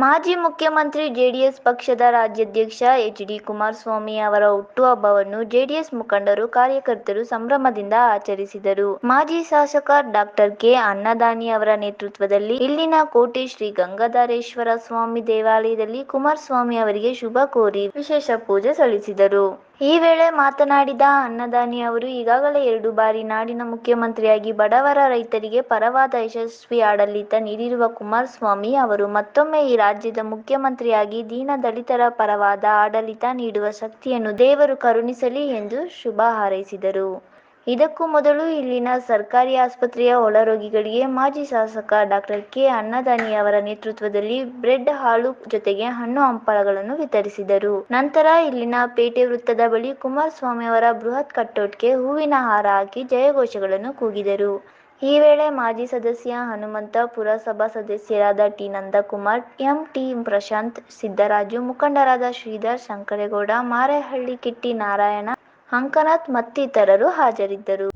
ಮಾಜಿ ಮುಖ್ಯಮಂತ್ರಿ ಜೆಡಿಎಸ್ ಪಕ್ಷದ ರಾಜ್ಯಾಧ್ಯಕ್ಷ ಎಚ್. ಡಿ. ಕುಮಾರಸ್ವಾಮಿ ಅವರ ಹುಟ್ಟುಹಬ್ಬವನ್ನು ಜೆಡಿಎಸ್ ಮುಖಂಡರು, ಕಾರ್ಯಕರ್ತರು ಸಂಭ್ರಮದಿಂದ ಆಚರಿಸಿದರು. ಮಾಜಿ ಶಾಸಕ ಡಾಕ್ಟರ್ ಕೆ. ಅನ್ನದಾನಿ ಅವರ ನೇತೃತ್ವದಲ್ಲಿ ಇಲ್ಲಿನ ಕೋಟೆ ಶ್ರೀ ಗಂಗಾಧರೇಶ್ವರ ಸ್ವಾಮಿ ದೇವಾಲಯದಲ್ಲಿ ಕುಮಾರಸ್ವಾಮಿ ಅವರಿಗೆ ಶುಭ ಕೋರಿ ವಿಶೇಷ ಪೂಜೆ ಸಲ್ಲಿಸಿದರು. ಈ ವೇಳೆ ಮಾತನಾಡಿದ ಅನ್ನದಾನಿ ಅವರು, ಈಗಾಗಲೇ ಎರಡು ಬಾರಿ ನಾಡಿನ ಮುಖ್ಯಮಂತ್ರಿಯಾಗಿ ಬಡವರ, ರೈತರಿಗೆ ಪರವಾದ ಯಶಸ್ವಿ ಆಡಳಿತ ನೀಡಿರುವ ಕುಮಾರಸ್ವಾಮಿ ಅವರು ಮತ್ತೊಮ್ಮೆ ಈ ರಾಜ್ಯದ ಮುಖ್ಯಮಂತ್ರಿಯಾಗಿ ದೀನ ದಲಿತರ ಪರವಾದ ಆಡಳಿತ ನೀಡುವ ಶಕ್ತಿಯನ್ನು ದೇವರು ಕರುಣಿಸಲಿ ಎಂದು ಶುಭ ಹಾರೈಸಿದರು. ಇದಕ್ಕೂ ಮೊದಲು ಇಲ್ಲಿನ ಸರ್ಕಾರಿ ಆಸ್ಪತ್ರೆಯ ಒಳರೋಗಿಗಳಿಗೆ ಮಾಜಿ ಶಾಸಕ ಡಾಕ್ಟರ್ ಕೆ. ಅನ್ನದಾನಿ ಅವರ ನೇತೃತ್ವದಲ್ಲಿ ಬ್ರೆಡ್, ಹಾಲು ಜೊತೆಗೆ ಹಣ್ಣು ಹಂಪಲುಗಳನ್ನು ವಿತರಿಸಿದರು. ನಂತರ ಇಲ್ಲಿನ ಪೇಟೆ ವೃತ್ತದ ಬಳಿ ಕುಮಾರಸ್ವಾಮಿ ಅವರ ಬೃಹತ್ ಕಟೌಟ್ಗೆ ಹೂವಿನ ಹಾರ ಹಾಕಿ ಜಯಘೋಷಗಳನ್ನು ಕೂಗಿದರು. ಈ ವೇಳೆ ಮಾಜಿ ಸದಸ್ಯ ಹನುಮಂತ, ಪುರಸಭಾ ಸದಸ್ಯರಾದ T. Nandakumar, M. T. Prashanth, Siddaraju, ಮುಖಂಡರಾದ ಶ್ರೀಧರ್, ಶಂಕರೇಗೌಡ, ಮಾರೇಹಳ್ಳಿ ಕಿಟ್ಟಿ, ನಾರಾಯಣ, ಅಂಕನಾಥ್ ಮತ್ತಿತರರು ಹಾಜರಿದ್ದರು.